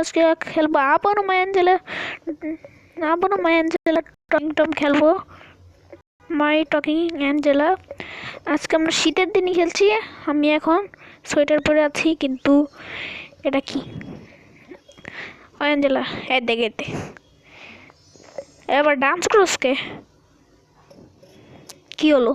আজকে খেলব আবারও মায়ান জেলা আবারও মায়ান জেলা টং টম খেলব মাই টকিং অ্যাঞ্জেলা আজকে আমরা শীতের দিনই খেলছি আমি এখন সোয়েটার পরে আছি কিন্তু এটা কি অ্যাঞ্জেলা এবার ডান্স ক্রসকে কি হলো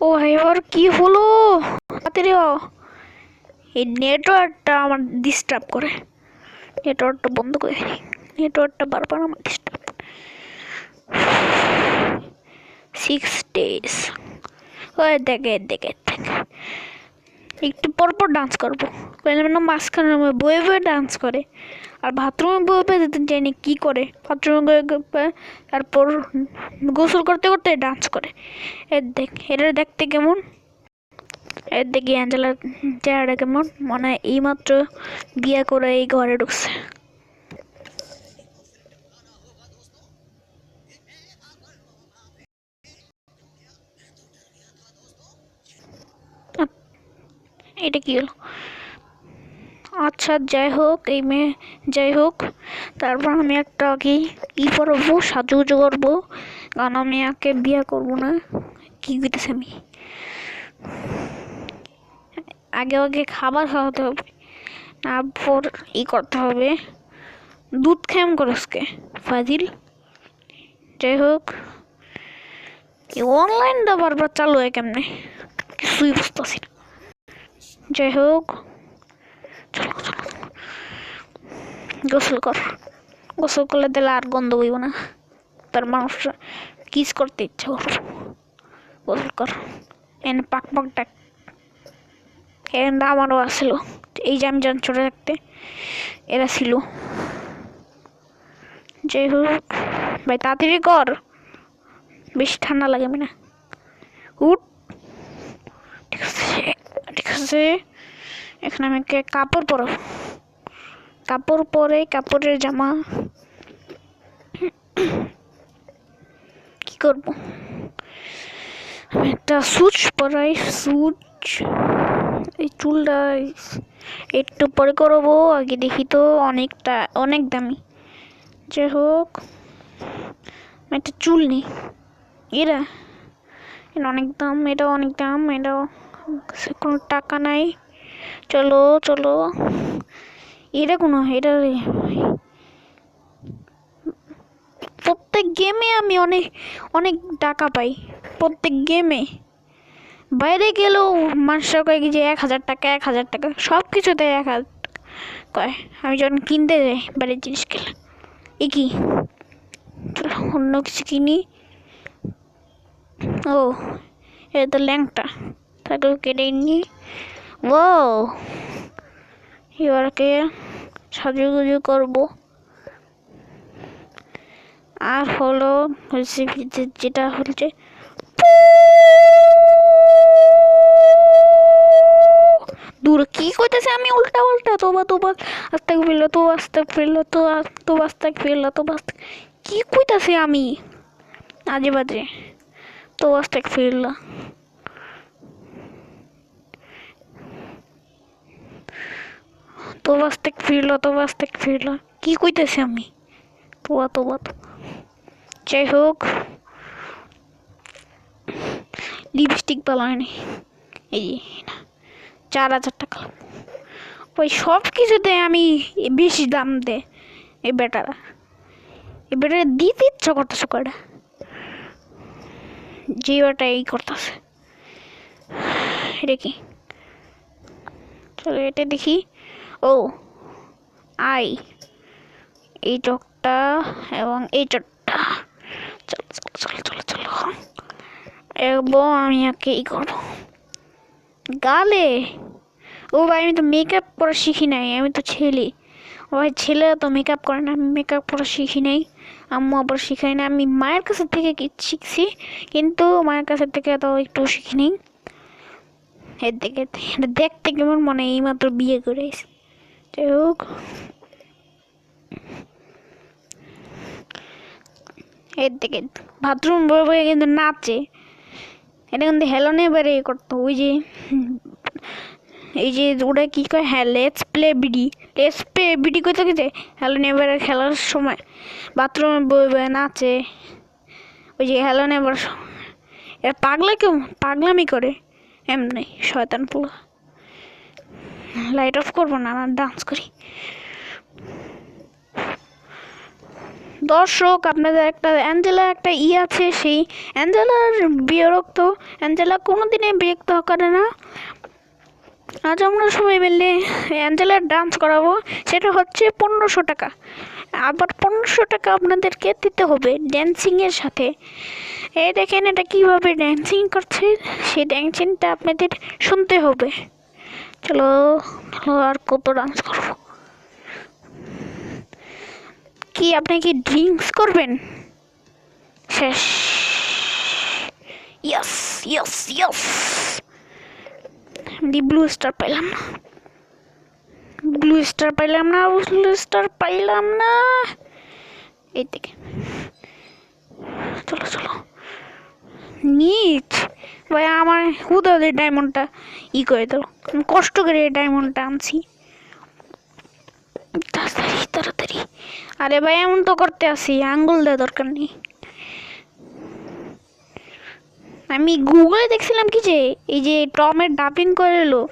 ও এবার কি হলো তাড়াতাড়ি। এই নেটওয়ার্কটা আমার ডিস্টার্ব করে। নেটওয়ার্কটা বন্ধ করে নেটওয়ার্কটা বারবার আমার ডিস্টার্ব সিক্স ডেজ ওই দেখে দেখে দেখে। একটু পর পর ডান্স করব। মানে মাঝখানে বয়ে বয়ে ডান্স করে। আর বাথরুমে বয়ে বয়ে যেতে জানি কী করে? বাথরুমে তারপর গোসল করতে করতে ডান্স করে। এর দেখ, এটা দেখতে কেমন? এর দেখি অ্যাঞ্জেলার চেহারাটা কেমন মনে হয় এইমাত্র বিয়ে করে এই ঘরে ঢুকছে। এটা কি হলো? আচ্ছা যাই হোক, এই মেয়ে, যাই হোক, তারপর আমি একটা কি ই করব সাজুগুজু করব। কারণ আমি একে বিয়ে করব না। কি করতেছে আমি? আগে আগে খাবার খাওয়াতে হবে। তারপর ই করতে হবে। দুধ খেম করসকে ফাজিল? যাই হোক অনলাইন অনলাইনটা বারবার চালু হয় কেমনে? কিছুই বুঝতেছি যাই হোক গোসল কর। গোসল করলে দিলে আর গন্ধ হইব না। তার মানুষ কিস করতে ইচ্ছা করব। গোসল কর। এনে পাক পাক ডাক। এরা আমারও আসছিল এই যে আমি যখন ছোটো থাকতে। এরা ছিল। যাই হোক ভাই তাড়াতাড়ি কর। বেশি ঠান্ডা লাগে না। উঠ। ঠিক আছে ঠিক আছে। এখানে আমি কাপড় পরাবো। কাপড় পরে কাপড়ের জামা। কি করব? একটা সুচ পরাই, সুচ। এই চুলটা একটু পরে করব, আগে দেখি তো অনেকটা, অনেক দামি। যাই হোক একটা চুল নিই। এরা এটা অনেক দাম এটা অনেক দাম, এটাও কোনো টাকা নাই। চলো চলো। এটা কোনো এটা প্রত্যেক গেমে আমি অনেক অনেক টাকা পাই। প্রত্যেক গেমে বাইরে গেলেও মানুষরা কয় যে এক হাজার টাকা, এক হাজার টাকা সব কিছুতে এক হাজার কয়। আমি যখন কিনতে যাই বাইরের জিনিস কিনলে, এ কি? চলো অন্য কিছু কিনি। ও, এটা তো ল্যাংটা। তাকে কেটে নি ও এবারকে সাজুগুজু করব। আর হলো যেটা হচ্ছে দূর কি করতেছে আমি উল্টা উল্টা তোবা তোবা আস্তে ফিরলো তো আস্তে ফিরলো তো তো আস্তে ফিরলো তো আস্তে কি কইতাছে আমি? আজে বাজে। তো আস্তে ফিরলো। তো আস্তে ফিরলো তো আস্তে ফিরলো। কি কইতেছে আমি? তোবা তোবা তো যাই হোক লিপস্টিক বানায়নি এই না, চার হাজার টাকা। ওই সব কিছুতে আমি বেশি দাম দে এই বেটারা এই বেটারা দিতে ইচ্ছা করতেছে কয়টা? যে বেটা এই করতেছে। এটা কি? চলো এটা দেখি। ও, আই, এই চোখটা এবং এই চোখটা চলো চলো চলো চলো চলো। এবং আমি একে ই করব। গালে ও ভাই, আমি তো মেকআপ করা শিখি নাই, আমি তো ছেলে। ও ভাই ছেলেরা তো মেকআপ করে না, আমি মেকআপ করা শিখি নাই। আম্মু আবার শিখাই না, আমি মায়ের কাছে থেকে শিখছি, কিন্তু মায়ের কাছে থেকে তো একটু শিখি নাই। এর দিকে, এটা দেখতে কেমন মনে হয়, এইমাত্র বিয়ে করে যাই হোক। এর দিকে বাথরুম বয়ে বয়ে কিন্তু নাচে। এটা কিন্তু হেলনে বেড়ে করতো, ওই যে এই যে ওটা কী করে হ্যাঁ let's play BD let's play BD করতে গেছে হেলনে বেড়ে খেলার সময় বাথরুমে বয়ে নাচে। ওই যে হেলনে এবার এরা পাগলা কেউ? পাগলামি করে। এমনি, শয়তান পুলো। লাইট অফ করব না ডান্স করি। দর্শক, আপনাদের একটা অ্যাঞ্জেলা একটা ই আছে, সেই অ্যাঞ্জেলার বিরক্ত অ্যাঞ্জেলা কোনো দিনে বিরক্ত করে না। আজ আমরা সবাই মিলে অ্যাঞ্জেলার ডান্স করাবো। সেটা হচ্ছে পনেরোশো টাকা। আবার পনেরোশো টাকা আপনাদেরকে দিতে হবে ড্যান্সিংয়ের সাথে। এই দেখেন এটা কীভাবে ড্যান্সিং করছে? সেই ড্যান্সিংটা আপনাদের শুনতে হবে। চলো আর কত ডান্স করব? কি আপনি কি ড্রিঙ্কস করবেন? শেষ। Yes yes yes the blue star পাইলাম না। ব্লু স্টার পাইলাম না, ব্লু স্টার পাইলাম না। এই দিকে চলো চলো। নিচ। ভাই, আমার হুদাদের ডায়মন্ডটা ই করে দিল আমি কষ্ট করে এই ডায়মন্ডটা আনছি। তাড়াতাড়ি তাড়াতাড়ি। আরে ভাই, এমন তো করতে আসি, আঙ্গুল দেওয়া দরকার নেই। আমি গুগলে দেখছিলাম কি যে, এই যে টমের ডাবিং করে এলো।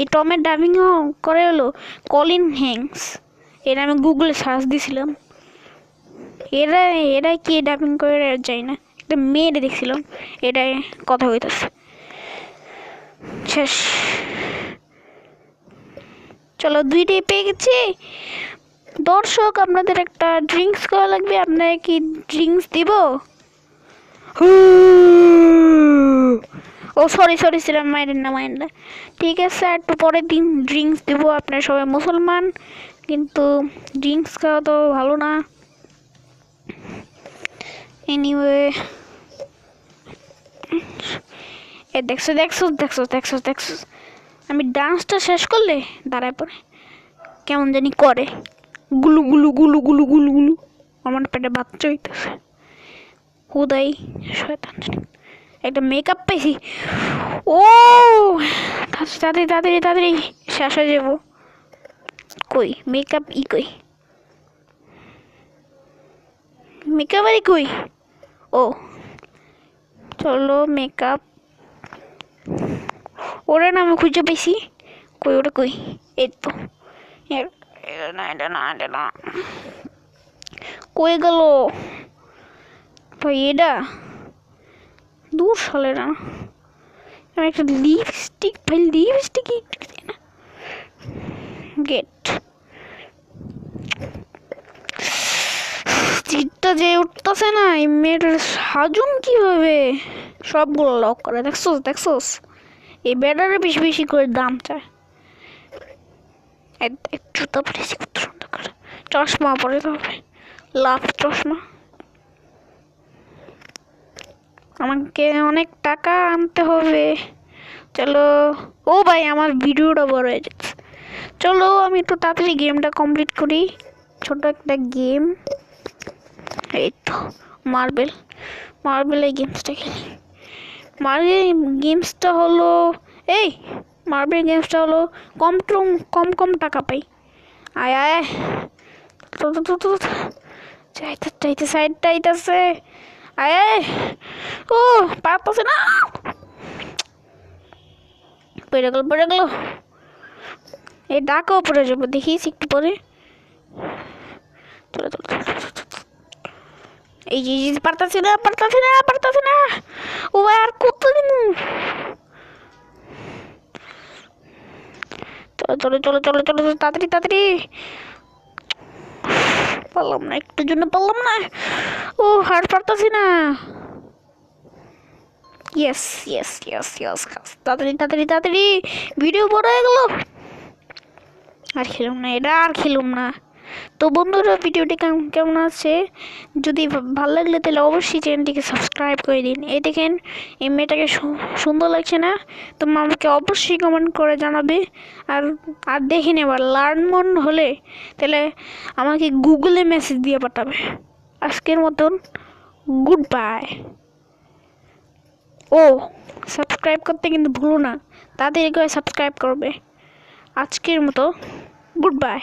এই টমের ডাবিং করে এলো কলিন হ্যাংস এটা আমি গুগলে সার্চ দিছিলাম। এরা এরা কি ডাবিং করে যায় না। একটা মেয়েরে দেখছিলাম, এটাই কথা হইতেছে। শেষ। চলো, দুইটাই পেয়ে গেছি। দর্শক, আপনাদের একটা ড্রিঙ্কস করা লাগবে, আপনারা কি ড্রিঙ্কস দিব? ও সরি সরি ছিলাম মাইন্ড না মাইন্ড ঠিক আছে, একটু পরের দিন ড্রিঙ্কস দেবো, আপনার সবাই মুসলমান। কিন্তু ড্রিঙ্কস খাওয়া তো ভালো না। এনিওয়ে এ, দেখছ দেখছ দেখছ দেখছ দেখছ। আমি ডান্সটা শেষ করলে, দাঁড়ায় পরে কেমন জানি করে। গুলু গুলু গুলু গুলু গুলু গুলু। আমার পেটে বাচ্চা হইতেছে হুদাই, শয়তান। একটা মেকআপ পেয়েছি ও, তাড়াতাড়ি তাড়াতাড়ি তাড়াতাড়ি শেষ হয়ে যাব। কই? মেকআপ ই কই? মেকআপ আরে কই? ও, চলো মেকআপ ওরা না আমি খুঁজে পেয়েছি কই, ওটা কই? এই তো। না, এটা না এটা না। কয়ে গেল? ভাই এটা দূর সালে না। আমি একটা লিপস্টিক ভাই লিপস্টিক গেট চিটটা যে উঠতেছে না, এই মেয়েটার সাজুন কীভাবে? সবগুলো লক করে, দেখছোস দেখছোস? এই ব্যাটারে বেশি বেশি করে দাম চায়। জুতা করে। চশমা পরে হবে। লাভ চশমা। আমাকে অনেক টাকা আনতে হবে। চলো, ও ভাই, আমার ভিডিওটা বড় হয়ে যাচ্ছে। চলো, আমি একটু তাড়াতাড়ি গেমটা কমপ্লিট করি। ছোট একটা গেম এই তো মার্বেল মার্বেল এই গেমসটা খেলি। মার্বেল গেমসটা হলো, এই মার্বেল গেমসটা হলো কম টম কম কম টাকা পাই। আয় আয় চাইতে চাইতে সাইডটা আইতাছে। আয় ও পারতেছে না। পড়ে গেল পড়ে গেল। এই ডাকা পড়ে যাব দেখিস একটু পরে চলো চলো। এই যে পারতাছি না পারতাছি না পারতাছি না। ও আর কত দিন? চলো চলো চলো চলো চলো চলো, তাড়াতাড়ি তাড়াতাড়ি। পারলাম না, একটুর জন্য পারলাম না। ও হার পারতাছি না। ইয়েস ইয়েস ইয়েস ইয়েস তাড়াতাড়ি তাড়াতাড়ি তাড়াতাড়ি। ভিডিও বড় হয়ে গেল। আর খেলুম না, এটা আর খেলুম না। তো বন্ধুরা, ভিডিওটি কেমন আছে? যদি ভালো লাগলে তাহলে অবশ্যই চ্যানেলটিকে সাবস্ক্রাইব করে দিন। এই দেখেন, এই মেয়েটাকে সুন্দর লাগছে না? তোমরা আমাকে অবশ্যই কমেন্ট করে জানাবে। আর আর দেখে নেবার লার্ন মন হলে তাহলে আমাকে গুগলে মেসেজ দিয়ে পাঠাবে। আজকের মতন গুড বাই ও সাবস্ক্রাইব করতে কিন্তু ভুলো না। তাড়াতাড়ি করে সাবস্ক্রাইব করবে। আজকের মতো গুড বাই